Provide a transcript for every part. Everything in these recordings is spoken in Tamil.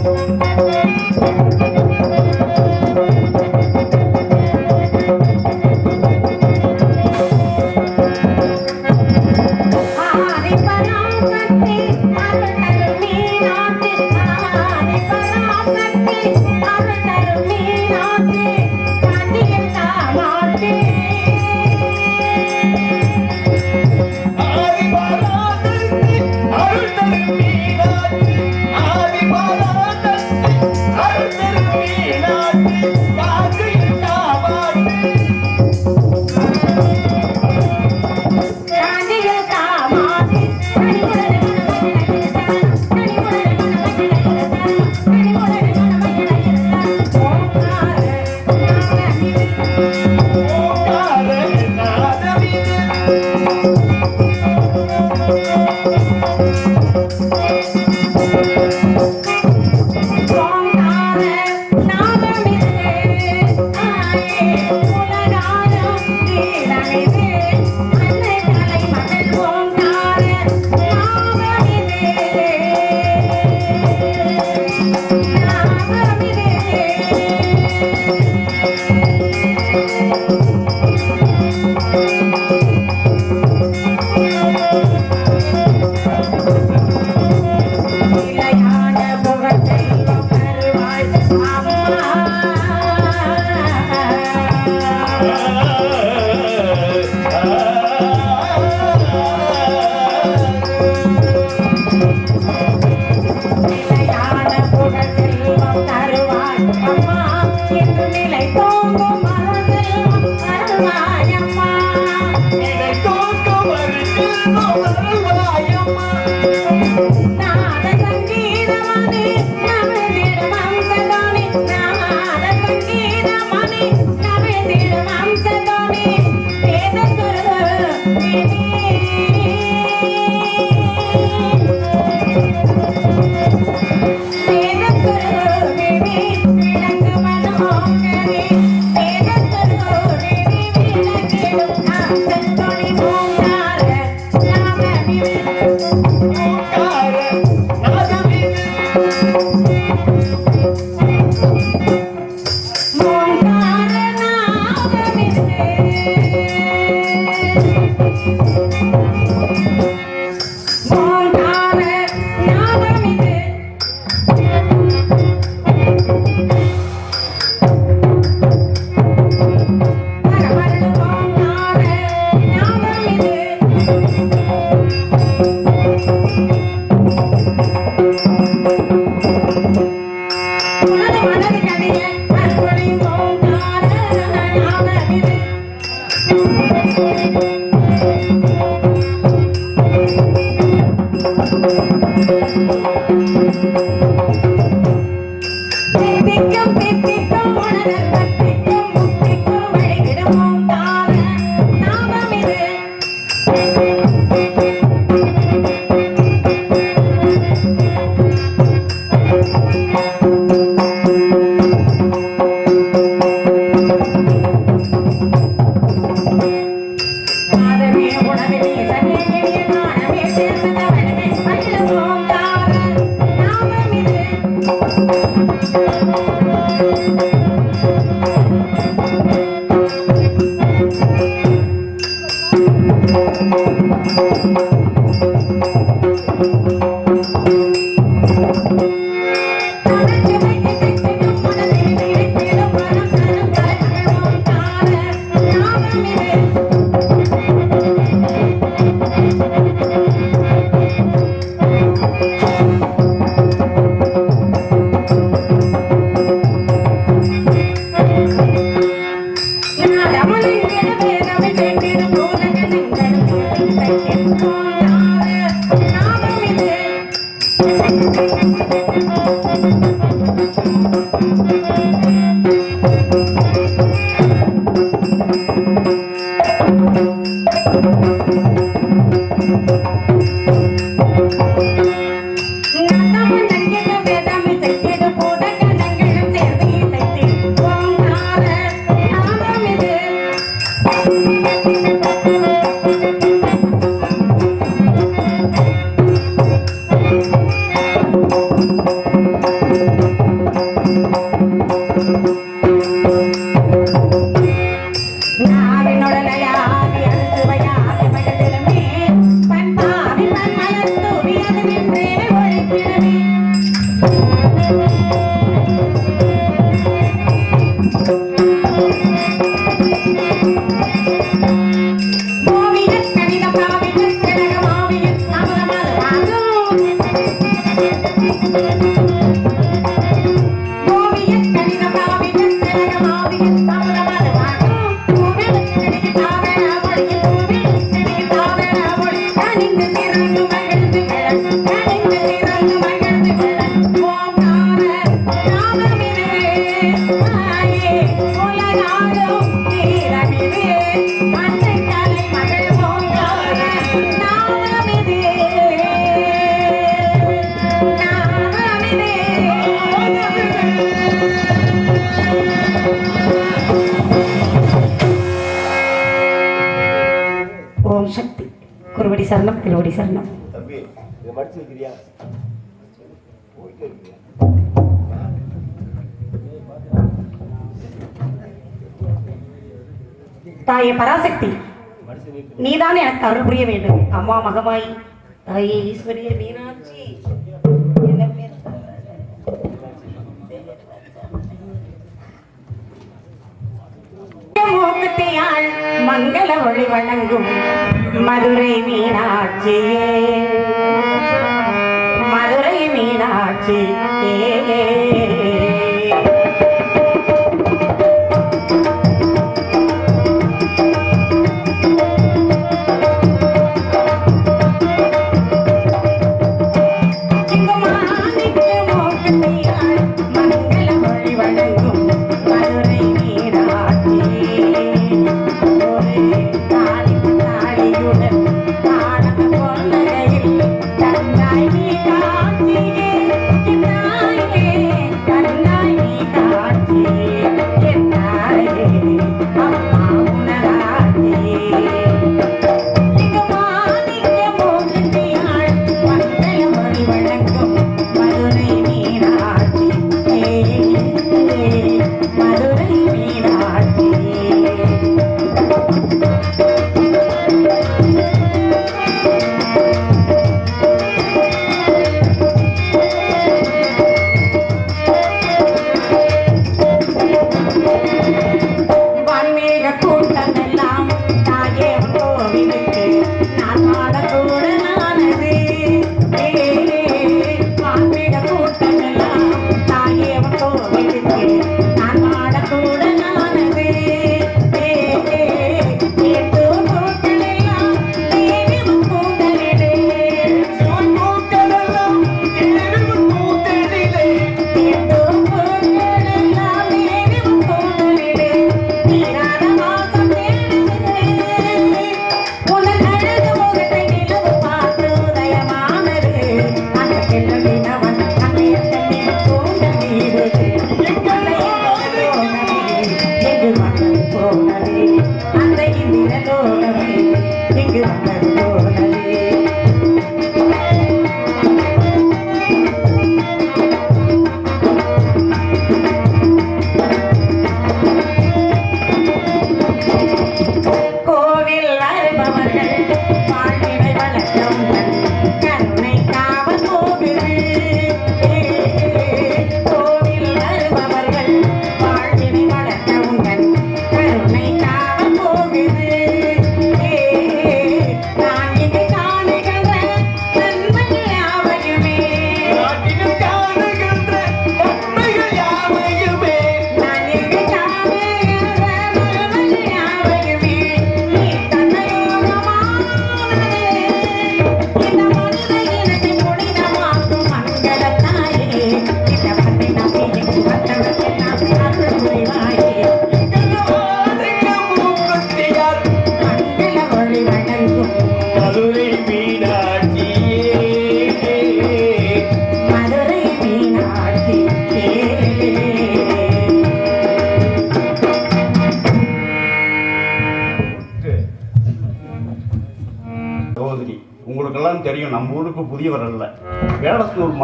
Thank you. പ്രീതിക്കും തെറ്റിക്കും ഉണർന്നു இதை மடிச்சு வைக்கிறியா? போயிட்டே தாயே பராசக்தி நீதான் எனக்கு அருள் புரிய வேண்டும். அம்மா மகமாய் தாயே ஈஸ்வரிய மீனாட்சி. மங்கள ஒளி வழங்கும் மதுரை மீனாட்சியே.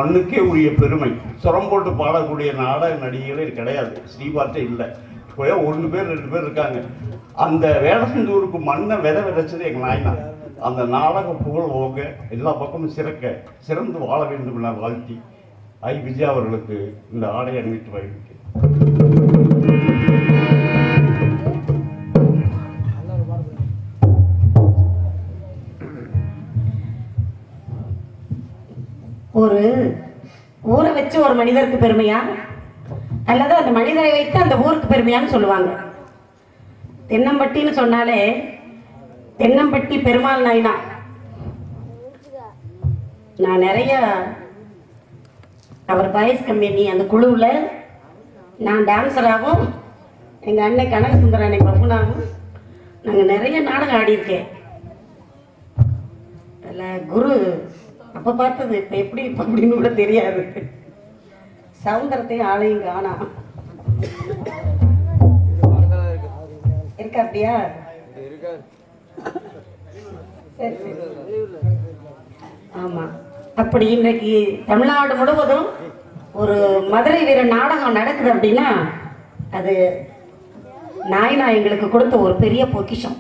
மண்ணுக்கே உரிய பெருமை. சுரம் போட்டு பாடக்கூடிய நாடக நடிகைகளே கிடையாது. ஸ்ரீபார்ட்டே இல்லை. இப்போ ஒன்று பேர் ரெண்டு பேர் இருக்காங்க. அந்த வேடசந்தூருக்கு மண்ணை வித விதைச்சது எங்கள் நாயினா. அந்த நாடக புகழ் ஓங்க எல்லா பக்கமும் சிறக்க சிறந்து வாழ வேண்டும் என வாழ்த்தி ஐ. விஜய் அவர்களுக்கு இந்த ஆடை அணிவித்து வைக்கிறேன் ஒரு ஊரை வச்சு ஒரு மனிதருக்கு பெருமையா? அல்லது அந்த மனிதரை வைத்து அந்த ஊருக்கு பெருமையான்னு சொல்லுவாங்க. தென்னம்பட்டின்னு சொன்னாலே தென்னம்பட்டி பெருமாள் நாயினா? நான் நிறைய அவர் பாய்ஸ் கம்பெனி அந்த குழுவில் நான் டான்ஸராகவும் எங்கள் அண்ணன் கனக சுந்தர அன்னை பப்புனாகவும் நாங்கள் நிறைய நாடகம் ஆடியிருக்கேன். அதில் குரு அப்போ பார்த்தது இப்போ எப்படி இப்போ அப்படின்னு கூட தெரியாது. சவுந்தரத்தையும் ஆளையும் காணா. இருக்கா அப்படியா? சரி சரி. ஆமா. அப்படி இன்னைக்கு தமிழ்நாடு முழுவதும் ஒரு மதுரை வீர நாடகம் நடக்குது அப்படின்னா அது நாயனா எங்களுக்கு கொடுத்த ஒரு பெரிய பொக்கிஷம்.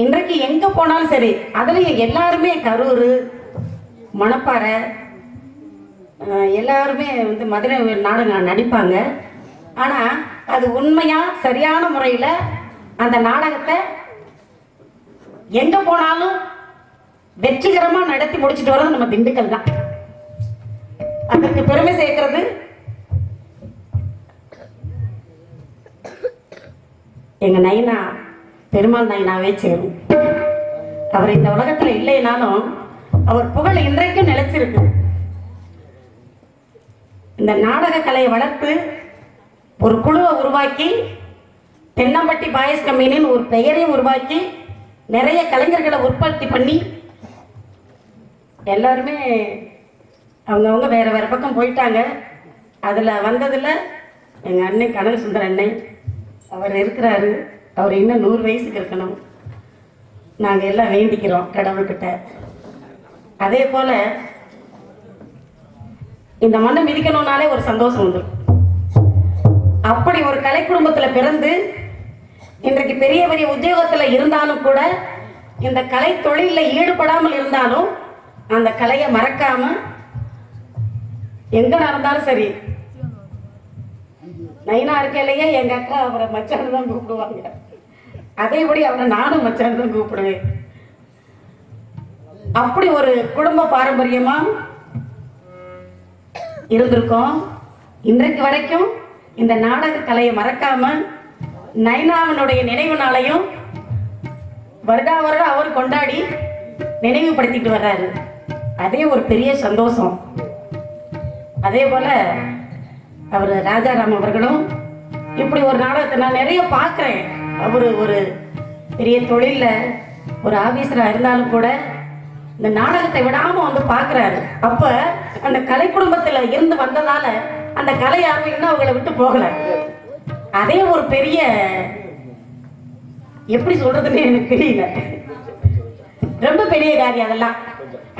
இன்றைக்கு எங்க போனாலும் சரி அதுலயும் எல்லாருமே கரூர் மணப்பாறை எல்லாருமே வந்து மதுரை நாடகம் நடிப்பாங்க. ஆனா அது உண்மையா சரியான முறையில அந்த நாடகத்தை எங்க போனாலும் வெற்றிகரமா நடத்தி முடிச்சிட்டு வர்றது நம்ம திண்டுக்கல் தான். அதற்கு பெருமை சேர்க்கிறது எங்க நைனா. பெருமாள் நாயனாவே சேரும். அவர் இந்த உலகத்துல இல்லைனாலும் அவர் புகழ் இன்றைக்கும் நிலைச்சிருக்கு இந்த நாடக கலையை வளர்த்து ஒரு குழுவை உருவாக்கி தென்னம்பட்டி பாயஸ் கம்பெனின்னு ஒரு பெயரை உருவாக்கி நிறைய கலைஞர்களை உற்பத்தி பண்ணி எல்லாருமே அவங்கவுங்க வேற வேற பக்கம் போயிட்டாங்க. அதில் வந்ததில் எங்கள் அண்ணன் கனல் சுந்தர் அண்ணன் அவர் இருக்கிறாரு. அவர் இன்னும் நூறு வயசுக்கு இருக்கணும். நாங்கள் எல்லாம் வேண்டிக்கிறோம் கடவுள்கிட்ட. அதே போல் இந்த மண்ணை மிதிக்கணும்னாலே ஒரு சந்தோஷம் வந்துடும் அப்படி ஒரு கலை குடும்பத்தில் பிறந்து இன்றைக்கு பெரிய பெரிய உத்தியோகத்தில் இருந்தாலும் கூட இந்த கலை தொழிலில் ஈடுபடாமல் இருந்தாலும் அந்த கலையை மறக்காம எங்க நடந்தாலும் சரி நைனா இருக்கையிலேயே எங்க அக்கா அவரை மச்சான் தான் கூப்பிடுவாங்க. அதேபடி அவரை நானும் மச்சான் தான் கூப்பிடுவேன். அப்படி ஒரு குடும்ப பாரம்பரியமா இருந்திருக்கோம். இன்றைக்கு வரைக்கும் இந்த நாடக கலையை மறக்காம நைனாவினுடைய நினைவு நாளையும் வருடா வருடம் அவர் கொண்டாடி நினைவுபடுத்திட்டு வர்றாரு. அதே ஒரு பெரிய சந்தோஷம். அதே போல அவர் ராஜாராம் அவர்களும் இப்படி ஒரு நாடகத்தை நான் நிறைய பார்க்குறேன். அவர் ஒரு பெரிய தொழிலில் ஒரு ஆபீசரா இருந்தாலும் கூட இந்த நாடகத்தை விடாம வந்து பார்க்கறாரு. அப்ப அந்த கலை குடும்பத்துல இருந்து வந்ததால அந்த கலை யாரும் இன்னும் அவங்கள விட்டு போகலை. அதே ஒரு பெரிய எப்படி சொல்றதுன்னு எனக்கு தெரியல. ரொம்ப பெரிய காரியம் அதெல்லாம்.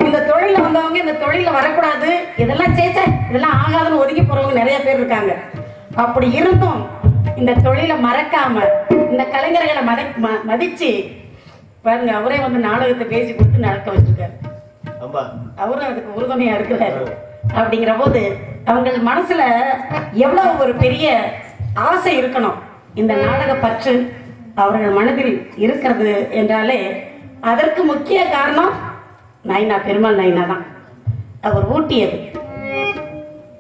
இந்த தொழில வந்தவங்க இந்த தொழில வரக்கூடாது. இதெல்லாம் சேச்ச இதெல்லாம் ஆகாதுன்னு ஒதுங்கி போறவங்க நிறைய பேர் இருக்காங்க. அப்படி இருந்தும் இந்த தொழிலை மறக்காம இந்த கலைஞர்களை மதி ம- மதிச்சு பாருங்க அவரே வந்து நாடகத்தை பேசி கொடுத்து நடக்க வச்சிருக்காரு. அவரும் அதுக்கு உறுதுணையா இருக்கிறாரு. அப்படிங்கிற போது அவங்க மனசுல எவ்வளவு ஒரு பெரிய ஆசை இருக்கணும். இந்த நாடக பற்று அவர்கள் மனதில் இருக்கிறது என்றாலே அதற்கு முக்கிய காரணம் நைனா பெருமாள் நைனா தான். அவர் ஊட்டியது.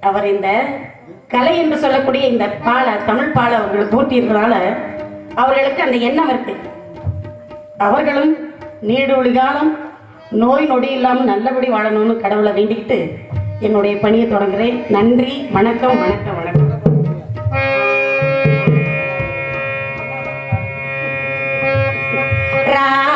அவர் இந்த கலை என்று சொல்லக்கூடிய இந்த பால தமிழ் பால அவர்களுக்கு ஊட்டியதுனால அவர்களுக்கு அந்த எண்ணம் இருக்கு. அவர்களும் நீடொழி காலம் நோய் நொடி இல்லாமல் நல்லபடி வாழணும்னு கடவுளை வேண்டிக்கிட்டு என்னுடைய பணியை தொடங்குறேன் நன்றி வணக்கம் வணக்கம் வணக்கம். ராமன்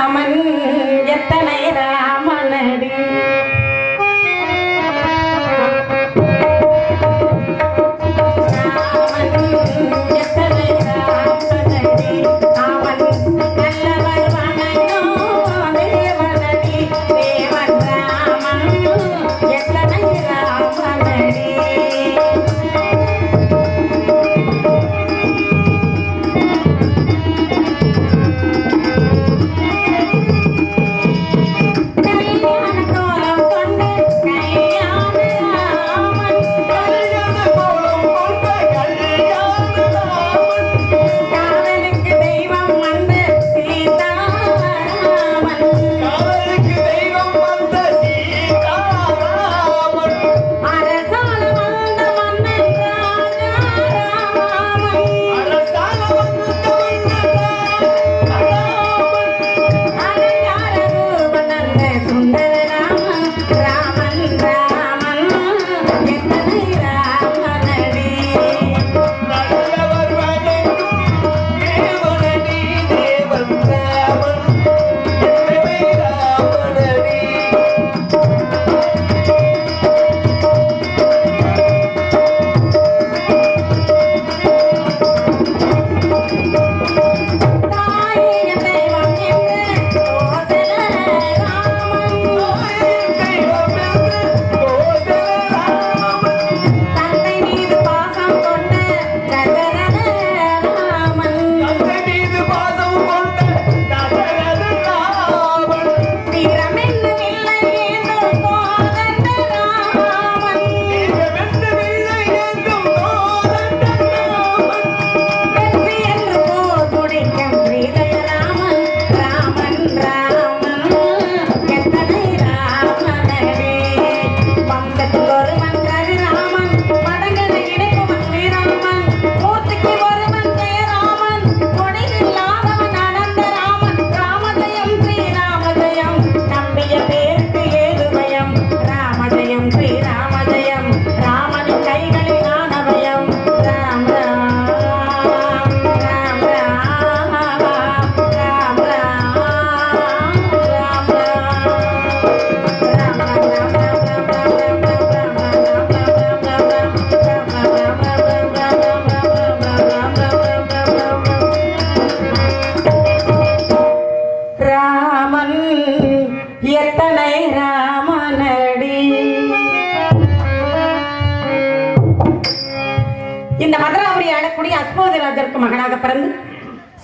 இந்த மதுராபுரி ஆளக்கூடிய அஸ்போதி ராஜருக்கு மகனாக பிறந்து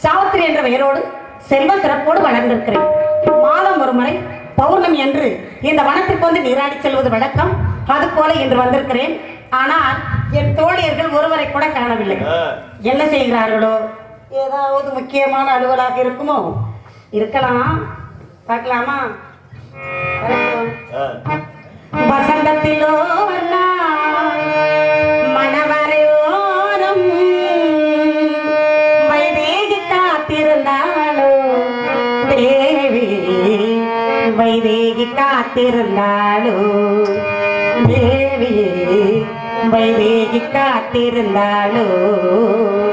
சாவித்திரி என்ற பெயரோடு செல்வ சிறப்போடு வளர்ந்திருக்கிறேன். மாதம் ஒரு முறை பௌர்ணமி என்று இந்த வனத்திற்கு வந்து நீராடி செல்வது வழக்கம். அது போல இன்று வந்திருக்கிறேன். ஆனால் என் தோழியர்கள் ஒருவரை கூட காணவில்லை. என்ன செய்கிறார்களோ? ஏதாவது முக்கியமான அலுவலாக இருக்குமோ? இருக்கலாம். பார்க்கலாமா. வசந்தத்திலோ வந்தா வைதேகி காத்திருந்தாளோ தேவி வைதேகி